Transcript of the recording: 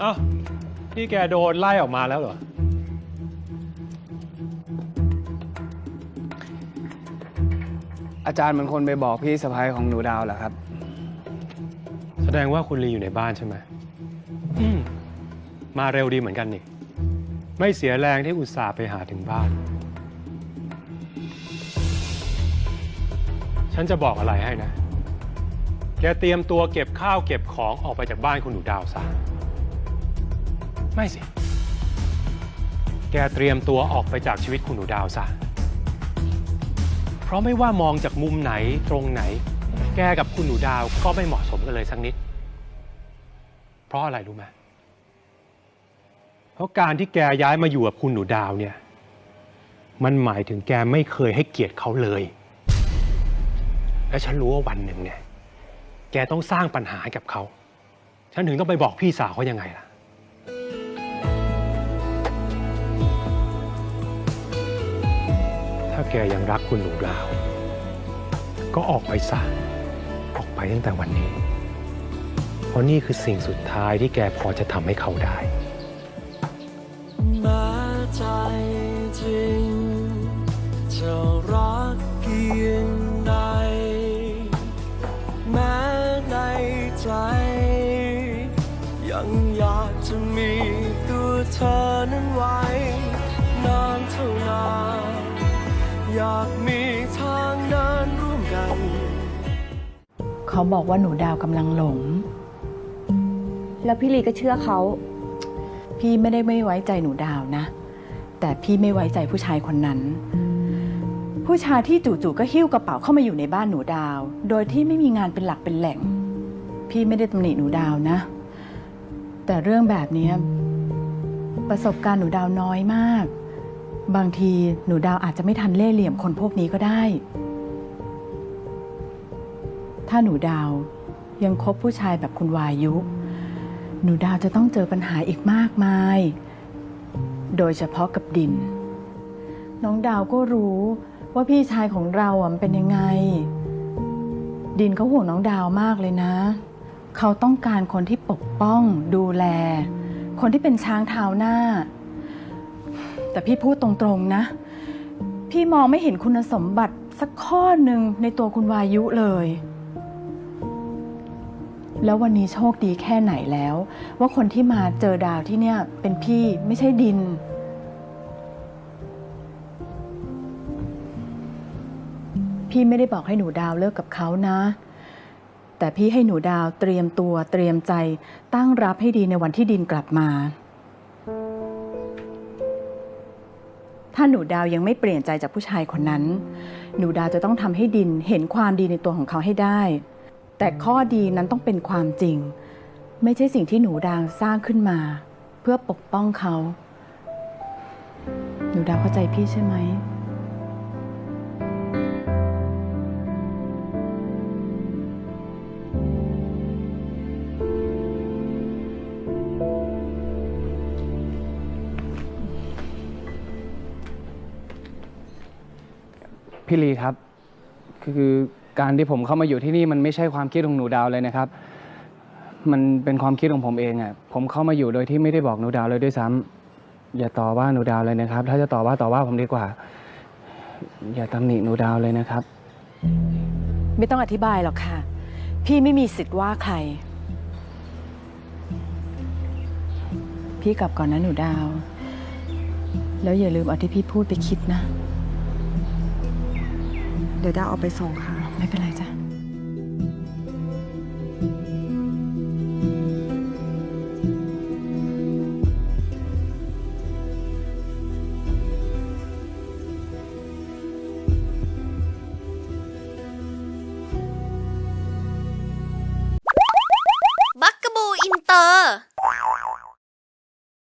เอ้านี่แกโดนไล่ออกมาแล้วเหรอ อาจารย์เหมือนคนไปบอกพี่สะพ้ายของหนูดาวเหรอครับ แสดงว่าคุณลีอยู่ในบ้านใช่ไหมอืมมาเร็วดีเหมือนกันนี่ ไม่เสียแรงที่อุตส่าห์ไปหาถึงบ้าน ฉันจะบอกอะไรให้นะ แกเตรียมตัวเก็บข้าวเก็บของออกไปจากบ้านคุณหนูดาวซะ ไม่สิ แกเตรียมตัวออกไปจากชีวิตคุณหนูดาวซะ เพราะไม่ว่ามองจากมุมไหนตรงไหน แกกับคุณหนูดาวก็ไม่เหมาะสมกันเลยสักนิด เพราะอะไรรู้ไหมเพราะการที่แกย้ายมาอยู่กับคุณหนูดาวเนี่ย มันหมายถึงแกไม่เคยให้เกียรติเขาเลย และฉันรู้ว่าวันหนึ่งเนี่ย แกต้องสร้างปัญหากับเขา ฉันถึงต้องไปบอกพี่สาวเขายังไงล่ะ แกยังรักคุณหนูดาว ก็ออกไปซะออกไปตั้งแต่วันนี้ เพราะนี่คือสิ่งสุดท้ายที่แกพอจะทำให้เขาได้ เขาบอกว่าหนูดาวกำลังหลง แล้วพี่ลีก็เชื่อเขา พี่ไม่ได้ไม่ไว้ใจหนูดาวนะ แต่พี่ไม่ไว้ใจผู้ชายคนนั้น ผู้ชายที่จู่ๆก็หิ้วกระเป๋าเข้ามาอยู่ในบ้านหนูดาว โดยที่ไม่มีงานเป็นหลักเป็นแหล่ง พี่ไม่ได้ตำหนิหนูดาวนะ แต่เรื่องแบบเนี้ยประสบการณ์หนูดาวน้อยมาก บางทีหนูดาวอาจจะไม่ทันเล่ห์เหลี่ยมคนพวกนี้ก็ได้ ถ้าหนูดาวยังคบผู้ชายแบบคุณวายุ หนูดาวจะต้องเจอปัญหาอีกมากมาย โดยเฉพาะกับดิน น้องดาวก็รู้ว่าพี่ชายของเราอะมันเป็นยังไง ดินเขาห่วงน้องดาวมากเลยนะ เขาต้องการคนที่ปกป้องดูแล คนที่เป็นช้างเท้าหน้า แต่พี่พูดตรงๆนะ พี่มองไม่เห็นคุณสมบัติสักข้อหนึ่งในตัวคุณวายุเลย แล้ววันนี้โชคดีแค่ไหนแล้ว ว่าคนที่มาเจอดาวที่เนี่ยเป็นพี่ไม่ใช่ดิน พี่ไม่ได้บอกให้หนูดาวเลิกกับเขานะ แต่พี่ให้หนูดาวเตรียมตัวเตรียมใจตั้งรับให้ดีในวันที่ดินกลับมา ถ้าหนูดาวยังไม่เปลี่ยนใจจากผู้ชายคนนั้น หนูดาวจะต้องทำให้ดินเห็นความดีในตัวของเขาให้ได้ แต่ข้อดีนั้นต้องเป็นความจริง ไม่ใช่สิ่งที่หนูดาวสร้างขึ้นมา เพื่อปกป้องเขา หนูดาวเข้าใจพี่ใช่ไหม พี่ลีครับ คือ การที่ผมเข้ามาอยู่ที่นี่มันไม่ใช่ความคิดของหนูดาวเลยนะครับ มันเป็นความคิดของผมเองอะ่ะ ผมเข้ามาอยู่โดยที่ไม่ได้บอกหนูดาวเลยด้วยซ้ำอย่าต่อว่าหนูดาวเลยนะครับ ถ้าจะต่อว่าต่อว่าผมดีกว่า อย่าตำหนิหนูดาวเลยนะครับ ไม่ต้องอธิบายหรอกค่ะ พี่ไม่มีสิทธิ์ว่าใคร พี่กลับก่อนนะหนูดาว แล้วอย่าลืมเอาที่พี่พูดไปคิดนะ เดี๋ยวดาวเอาไปส่งค่ะ ไม่เป็นไรจ้ะ